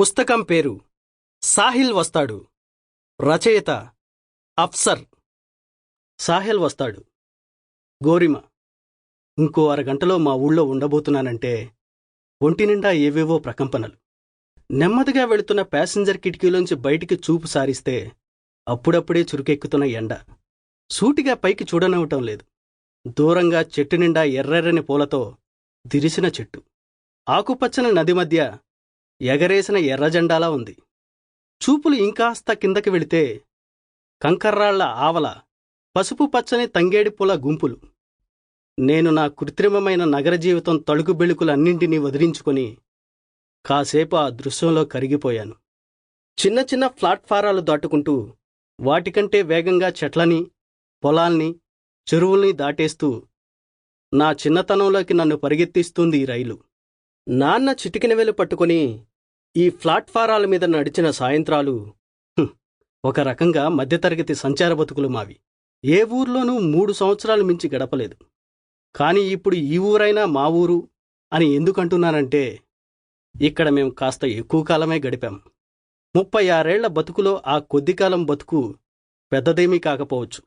పుస్తకం పేరు సాహిల్ వస్తాడు. రచయిత అఫ్సర్ సాహిల్ వస్తాడు. గోరిమ ఇంకో అరగంటలో మా ఊళ్ళో ఉండబోతున్నానంటే ఒంటి నిండా ఏవేవో ప్రకంపనలు. నెమ్మదిగా వెళుతున్న ప్యాసింజర్ కిటికీలోంచి బయటికి చూపు సారిస్తే అప్పుడప్పుడే చురుకెక్కుతున్న ఎండ. సూటిగా పైకి చూడనివ్వటం లేదు. దూరంగా చెట్టు నిండా ఎర్రెర్రని పూలతో దిరిసిన చెట్టు. ఆకుపచ్చని నది మధ్య ఎగరేసిన ఎర్రజెండాలా ఉంది. చూపులు ఇంకాస్త కిందకి వెళితే కంకర్రాళ్ళ ఆవల పసుపు పచ్చని తంగేడి పూల గుంపులు. నేను నా కృత్రిమమైన నగర జీవితం తళుకు బెళుకులన్నింటినీ వదిలించుకొని కాసేపు ఆ దృశ్యంలో కరిగిపోయాను. చిన్న చిన్న ప్లాట్ఫారాలు దాటుకుంటూ వాటికంటే వేగంగా చెట్లని పొలాల్ని చెరువుల్ని దాటేస్తూ నా చిన్నతనంలోకి నన్ను పరిగెత్తిస్తుంది ఈ రైలు. నాన్న చిటికిన వేలు పట్టుకుని ఈ ప్లాట్ఫారాల మీద నడిచిన సాయంత్రాలు ఒక రకంగా మధ్యతరగతి సంచార బతుకులు మావి. ఏ ఊర్లోనూ మూడు సంవత్సరాలు మించి గడపలేదు. కానీ ఇప్పుడు ఈ ఊరైనా మా ఊరు అని ఎందుకంటున్నానంటే ఇక్కడ మేము కాస్త ఎక్కువ కాలమే గడిపాం. ముప్పై ఆరేళ్ళ బతుకులో ఆ కొద్ది కాలం బతుకు పెద్దదేమీ కాకపోవచ్చు.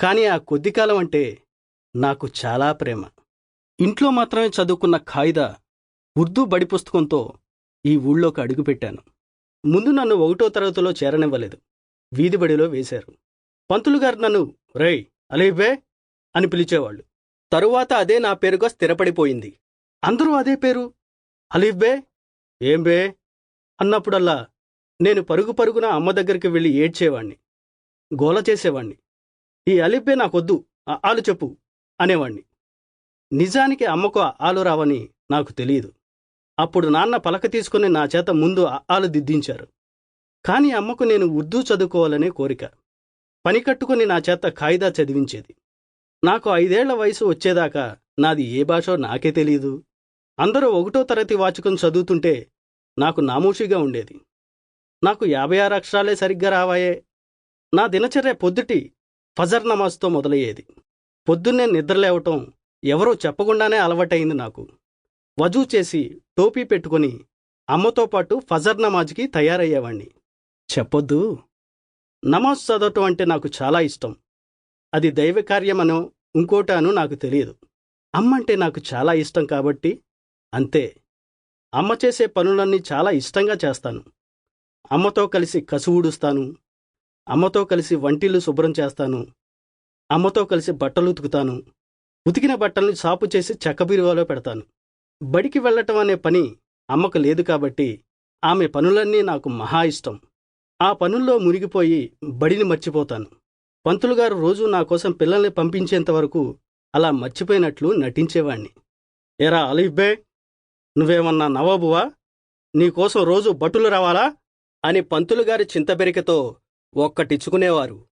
కానీ ఆ కొద్ది కాలం అంటే నాకు చాలా ప్రేమ. ఇంట్లో మాత్రమే చదువుకున్న ఖాయిదా ఉర్దూ బడి పుస్తకంతో ఈ ఊళ్ళోకి అడుగుపెట్టాను ముందు నన్ను ఒకటో తరగతిలో చేరనివ్వలేదు. వీధిబడిలో వేశారు. పంతులు గారు నన్ను రేయ్ అలీబే అని పిలిచేవాళ్ళు. తరువాత అదే నా పేరుగా స్థిరపడిపోయింది. అందరూ అదే పేరు? అలీఫ్ ఏం బే అన్నప్పుడల్లా నేను పరుగు పరుగున అమ్మ దగ్గరికి వెళ్ళి ఏడ్చేవాణ్ణి. గోల చేసేవాణ్ణి. ఈ అలీఫ్బే నాకొద్దు ఆ ఆలు చెప్పు అనేవాణ్ణి. నిజానికి అమ్మకు ఆలు రావని నాకు తెలియదు. అప్పుడు నాన్న పలక తీసుకుని నా చేత ముందు ఆ ఆలు దిద్దించారు. కాని అమ్మకు నేను ఉర్దూ చదువుకోవాలనే కోరిక. పని కట్టుకుని నా చేత కాయిదా చదివించేది. నాకు ఐదేళ్ళ వయసు వచ్చేదాకా నాది ఏ భాషో నాకే తెలియదు అందరూ ఒకటో తరగతి వాచకం చదువుతుంటే నాకు నామూషిగా ఉండేది. నాకు యాభై ఆరు అక్షరాలే సరిగ్గా రావాయే. నా దినచర్య పొద్దుటి ఫజర్ నమాజ్తో మొదలయ్యేది. పొద్దున్నే నిద్రలేవటం ఎవరో చెప్పకుండానే అలవాటైంది నాకు. వజూ చేసి టోపీ పెట్టుకుని అమ్మతో పాటు ఫజర్ నమాజ్కి తయారయ్యేవాణ్ణి. చెప్పొద్దు. నమాజ్ చదవటం అంటే నాకు చాలా ఇష్టం. అది దైవకార్యమనో ఇంకోటానో నాకు తెలియదు. అమ్మంటే నాకు చాలా ఇష్టం కాబట్టి అంతే. అమ్మ చేసే పనులన్నీ చాలా ఇష్టంగా చేస్తాను. అమ్మతో కలిసి కసువుడుస్తాను అమ్మతో కలిసి వంటిల్లు శుభ్రం చేస్తాను. అమ్మతో కలిసి బట్టలు ఉతుకుతాను. ఉతికిన బట్టల్ని సాపు చేసి చెక్కబీరువాలో పెడతాను. బడికి వెళ్ళటం అనే పని అమ్మకు లేదు కాబట్టి ఆమె పనులన్నీ నాకు మహా ఇష్టం. ఆ పనుల్లో మునిగిపోయి బడిని మర్చిపోతాను. పంతులుగారు రోజూ నా కోసం పిల్లల్ని పంపించేంతవరకు అలా మర్చిపోయినట్లు నటించేవాణ్ణి. ఏరా అలీఫ్బే నువ్వేమన్నా నవాబువా? నీకోసం రోజు బటులు రావాలా? అని పంతులుగారి చింతబెరికతో ఒక్కటిచ్చుకునేవారు.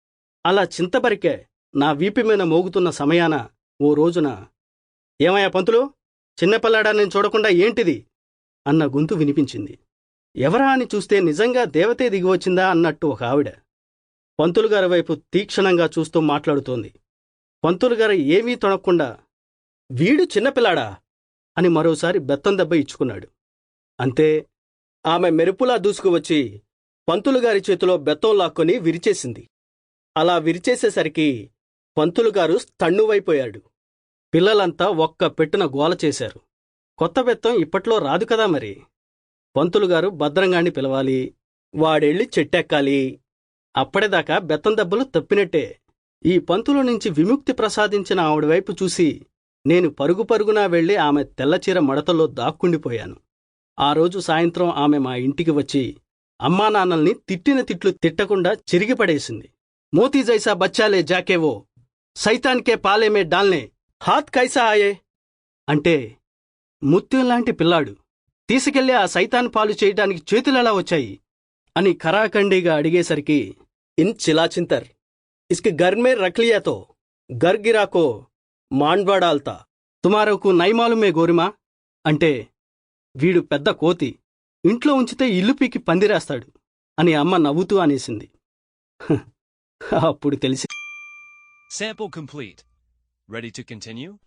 అలా చింతబరికే నా వీపి మీద మోగుతున్న సమయాన ఓ రోజున ఏమయ్యా పంతులు? చిన్నపిల్లాడా నేను చూడకుండా ఏంటిది? అన్న గొంతు వినిపించింది. ఎవరా అని చూస్తే నిజంగా దేవతే దిగివచ్చిందా అన్నట్టు ఒక ఆవిడ పంతులుగారి వైపు తీక్షణంగా చూస్తూ మాట్లాడుతోంది. పంతులుగారు ఏమీ తొనక్కుండా వీడు చిన్నపిల్లాడా అని మరోసారి బెత్తం దెబ్బ ఇచ్చుకున్నాడు. అంతే ఆమె మెరుపులా దూసుకువచ్చి పంతులుగారి చేతిలో బెత్తం లాక్కొని విరిచేసింది. అలా విరిచేసేసరికి పంతులుగారు గారు పిల్లలంతా ఒక్క పెట్టున గోల చేశారు. కొత్త బెత్తం ఇప్పట్లో రాదు కదా మరి. పంతులుగారు భద్రంగాణ్ణి భద్రంగాన్ని పిలవాలి వాడెళ్ళి చెట్టెక్కాలి. అప్పటిదాకా బెత్తం దెబ్బలు తప్పినట్టే. ఈ పంతుల నుంచి విముక్తి ప్రసాదించిన ఆవిడ వైపు చూసి నేను పరుగు పరుగునా వెళ్ళి ఆమె తెల్లచీర మడతలో దాక్కుండిపోయాను. ఆ రోజు సాయంత్రం ఆమె మా ఇంటికి వచ్చి అమ్మా నాన్నల్ని తిట్టిన తిట్లు తిట్టకుండా చిరిగిపడేసింది మోతీ జైసా బచ్చాలే జాకేవో సైతాన్కే పాలేమే డాల్నే హాత్ కైసా ఆయే? అంటే ముత్యం లాంటి పిల్లాడు. తీసుకెళ్ళి ఆ సైతాన్ పాలు చేయడానికి చేతులెలా వచ్చాయి? అని ఖరాఖండిగా అడిగేసరికి ఇన్ చిలాచింతర్ ఇస్కి గర్మే రక్లియాతో గర్గిరాకో మాండ్వాడాల్తా తుమారకు నైమాలుమే గోరిమా? అంటే వీడు పెద్ద కోతి ఇంట్లో ఉంచితే ఇల్లు పీకి పందిరేస్తాడు అని అమ్మ నవ్వుతూ అనేసింది. హ, అప్పుడు తెలిసి Sample complete. Ready to continue?